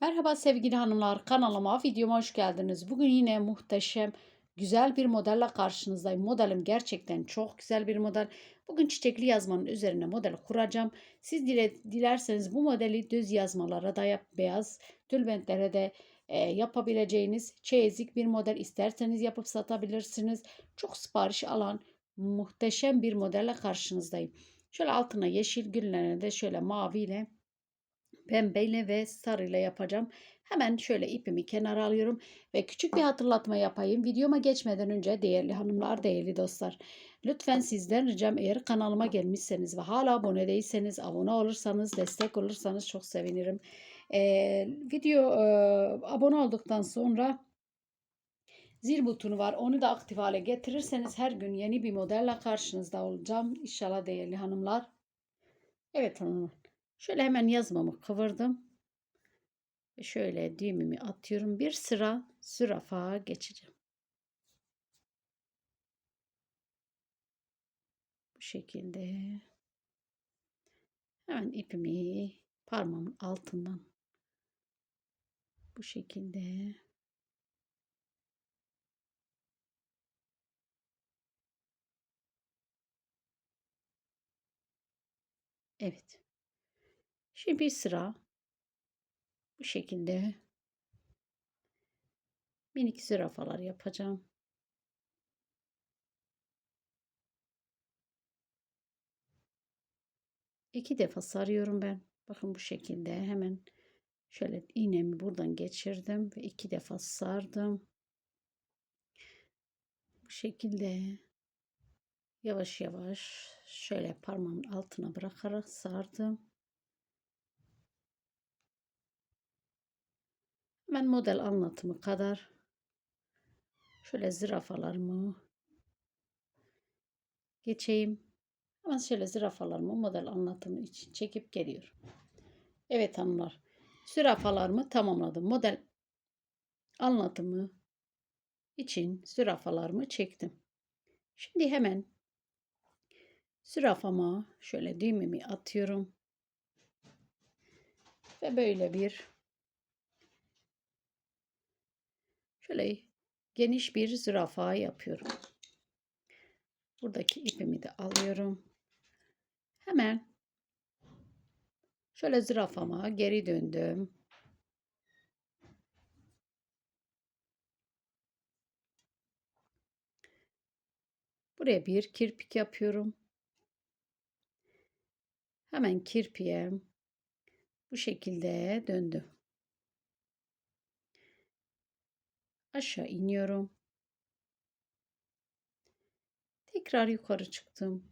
Merhaba sevgili hanımlar, kanalıma, videoma hoş geldiniz. Bugün yine muhteşem, güzel bir modelle karşınızdayım. Modelim gerçekten çok güzel bir model. Bugün çiçekli yazmanın üzerine model kuracağım. Siz dile, dilerseniz bu modeli düz yazmalara da yap, beyaz tülbentlere de e, yapabileceğiniz çeyizlik bir model isterseniz yapıp satabilirsiniz. Çok sipariş alan muhteşem bir modelle karşınızdayım. Şöyle altına yeşil güllerine de şöyle maviyle pembeyle ve sarıyla yapacağım. Hemen şöyle ipimi kenara alıyorum ve küçük bir hatırlatma yapayım. Videoma geçmeden önce değerli hanımlar, değerli dostlar. Lütfen sizden ricam eğer kanalıma gelmişseniz ve hala abone değilseniz abone olursanız, destek olursanız çok sevinirim. Ee, video e, abone olduktan sonra zil butonu var. Onu da aktif hale getirirseniz her gün yeni bir modelle karşınızda olacağım. İnşallah değerli hanımlar. Evet hanımlar. Şöyle hemen yazmamı kıvırdım. Ve şöyle düğümümü atıyorum. Bir sıra zürafa geçeceğim. Bu şekilde. Hemen ipimi parmağımın altından bu şekilde Evet. Şimdi bir sıra bu şekilde minik zürafalar yapacağım. İki defa sarıyorum ben. Bakın bu şekilde hemen şöyle iğnemi buradan geçirdim ve iki defa sardım. Bu şekilde yavaş yavaş şöyle parmağımın altına bırakarak sardım. Hemen model anlatımı kadar şöyle zürafalarımı geçeyim. Hemen şöyle zürafalarımı model anlatımı için çekip geliyorum. Evet hanımlar. Zürafalarımı tamamladım. Model anlatımı için zürafalarımı çektim. Şimdi hemen zürafama şöyle düğümümü atıyorum. Ve böyle bir şöyle geniş bir zürafa yapıyorum. Buradaki ipimi de alıyorum. Hemen şöyle zürafama geri döndüm. Buraya bir kirpik yapıyorum. Hemen kirpiğe bu şekilde döndüm. Aşağı iniyorum. Tekrar yukarı çıktım.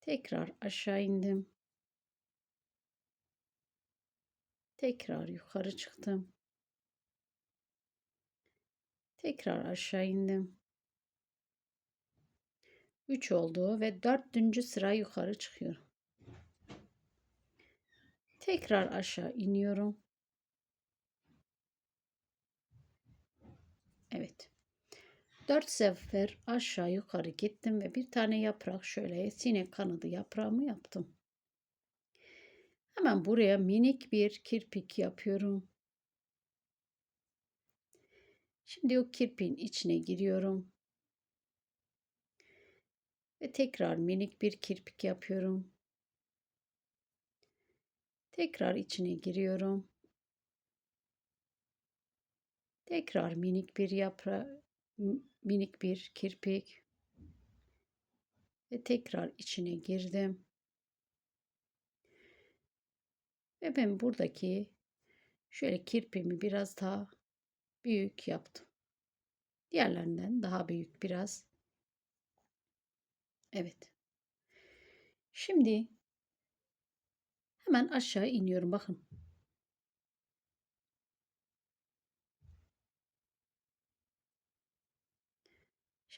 Tekrar aşağı indim. Tekrar yukarı çıktım. Tekrar aşağı indim. 3 oldu ve dördüncü sıra yukarı çıkıyorum. Tekrar aşağı iniyorum. Evet. 4 sefer aşağı yukarı gittim ve bir tane yaprak şöyle sinek kanadı yaprağımı yaptım. Hemen buraya minik bir kirpik yapıyorum. Şimdi o kirpiğin içine giriyorum. Ve tekrar minik bir kirpik yapıyorum. Tekrar içine giriyorum. Tekrar minik bir yapra minik bir kirpik ve tekrar içine girdim. Ve ben buradaki şöyle kirpimi biraz daha büyük yaptım. Diğerlerinden daha büyük biraz. Evet. Şimdi hemen aşağı iniyorum. Bakın.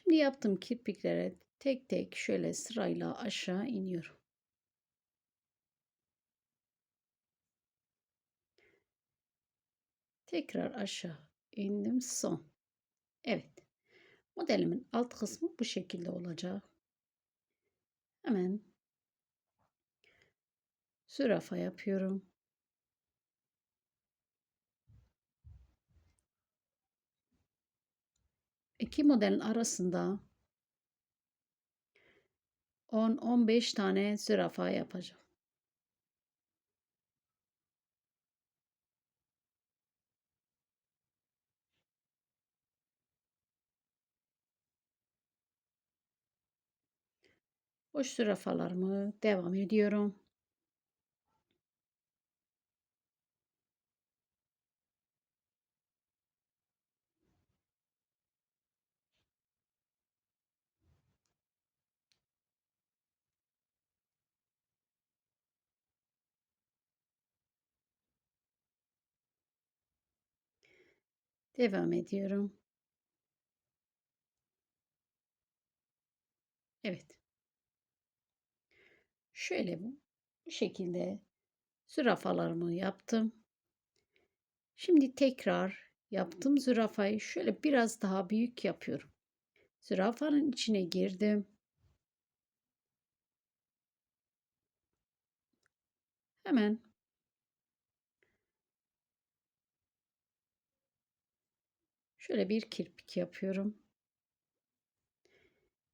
Şimdi yaptığım kirpiklere tek tek şöyle sırayla aşağı iniyorum. Tekrar aşağı indim son. Evet. Modelimin alt kısmı bu şekilde olacak. Hemen zürafa yapıyorum. İki modelin arasında 10-15 tane zürafa yapacağım. Boş zürafalarımı devam ediyorum. Devam ediyorum. Evet. Şöyle bu, bu şekilde zürafalarımı yaptım. Şimdi tekrar yaptım zürafayı şöyle biraz daha büyük yapıyorum. Zürafanın içine girdim. Hemen şöyle bir kirpik yapıyorum.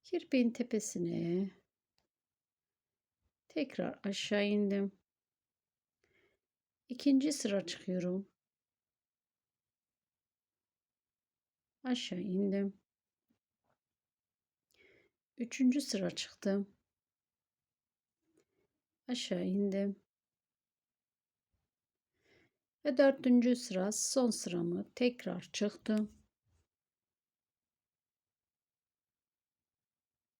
Kirpiğin tepesine tekrar aşağı indim. İkinci sıra çıkıyorum. Aşağı indim. Üçüncü sıra çıktım. Aşağı indim. Ve dördüncü sıra son sıramı tekrar çıktım.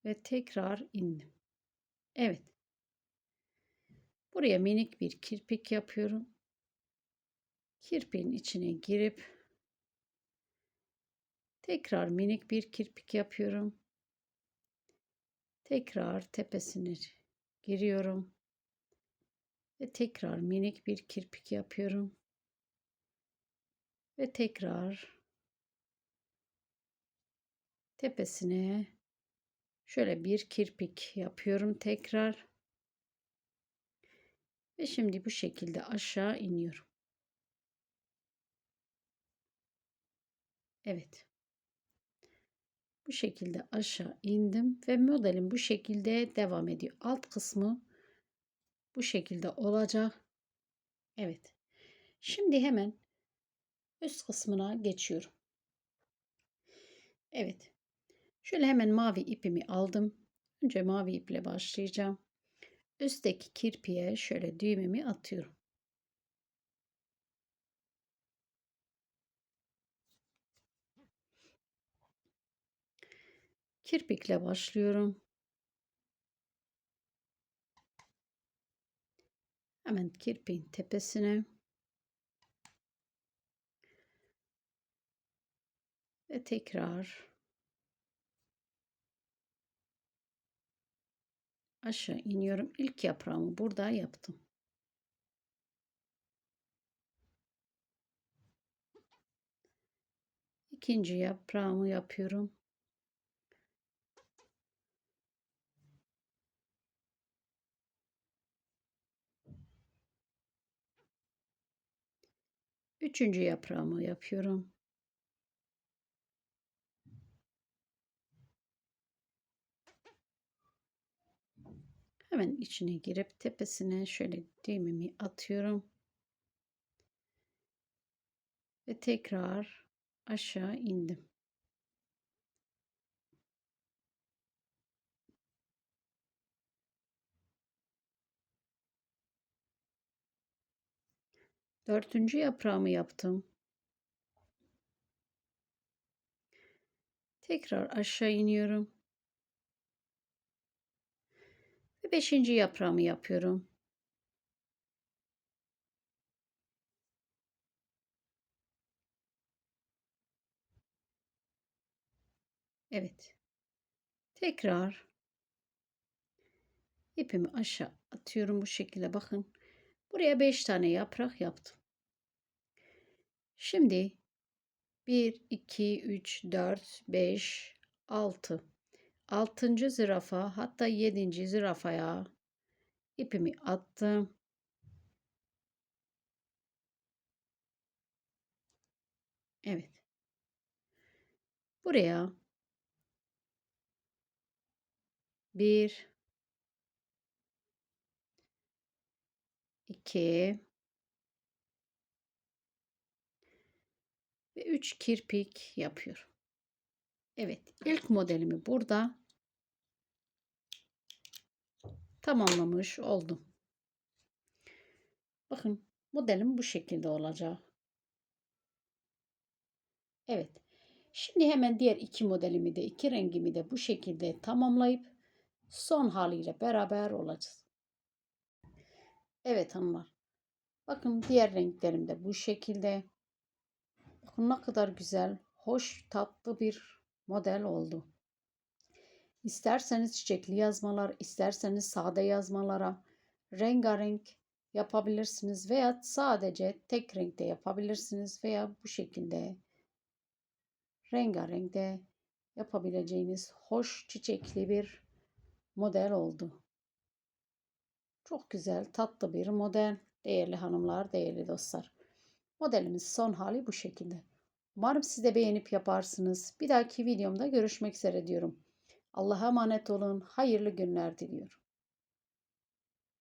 Ve tekrar indim. Evet. Buraya minik bir kirpik yapıyorum. Kirpiğin içine girip tekrar minik bir kirpik yapıyorum. Tekrar tepesine giriyorum. Ve tekrar minik bir kirpik yapıyorum. Ve tekrar tepesine şöyle bir kirpik yapıyorum tekrar. Ve şimdi bu şekilde aşağı iniyorum. Evet. Bu şekilde aşağı indim ve modelim bu şekilde devam ediyor. Alt kısmı bu şekilde olacak. Evet. Şimdi hemen üst kısmına geçiyorum. Evet. Şöyle hemen mavi ipimi aldım. Önce mavi iple başlayacağım. Üstteki kirpiye şöyle düğümümü atıyorum. Kirpikle başlıyorum. Hemen kirpiğin tepesine ve tekrar aşağı iniyorum. İlk yaprağımı burada yaptım. İkinci yaprağımı yapıyorum. Üçüncü yaprağımı yapıyorum. Hemen içine girip tepesine şöyle düğümümü atıyorum. Ve tekrar aşağı indim. Dördüncü yaprağımı yaptım. Tekrar aşağı iniyorum. Ve beşinci yaprağımı yapıyorum. Evet. Tekrar ipimi aşağı atıyorum bu şekilde bakın. Buraya 5 tane yaprak yaptım. Şimdi 1, 2, 3, 4, 5, 6. 6. zürafa hatta 7. zürafaya ipimi attım. Evet. Buraya 1 2 ve 3 kirpik yapıyorum. Evet, ilk modelimi burada tamamlamış oldum. Bakın modelim bu şekilde olacak. Evet. Şimdi hemen diğer iki modelimi de iki rengimi de bu şekilde tamamlayıp son haliyle beraber olacağız. Evet hanımlar. Bakın diğer renklerim de bu şekilde. Bakın ne kadar güzel, hoş, tatlı bir model oldu. İsterseniz çiçekli yazmalar, isterseniz sade yazmalara rengarenk yapabilirsiniz veya sadece tek renkte yapabilirsiniz veya bu şekilde rengarenk de yapabileceğiniz hoş çiçekli bir model oldu. Çok güzel, tatlı bir model. Değerli hanımlar, değerli dostlar. Modelimiz son hali bu şekilde. Umarım siz de beğenip yaparsınız. Bir dahaki videomda görüşmek üzere diyorum. Allah'a emanet olun. Hayırlı günler diliyorum.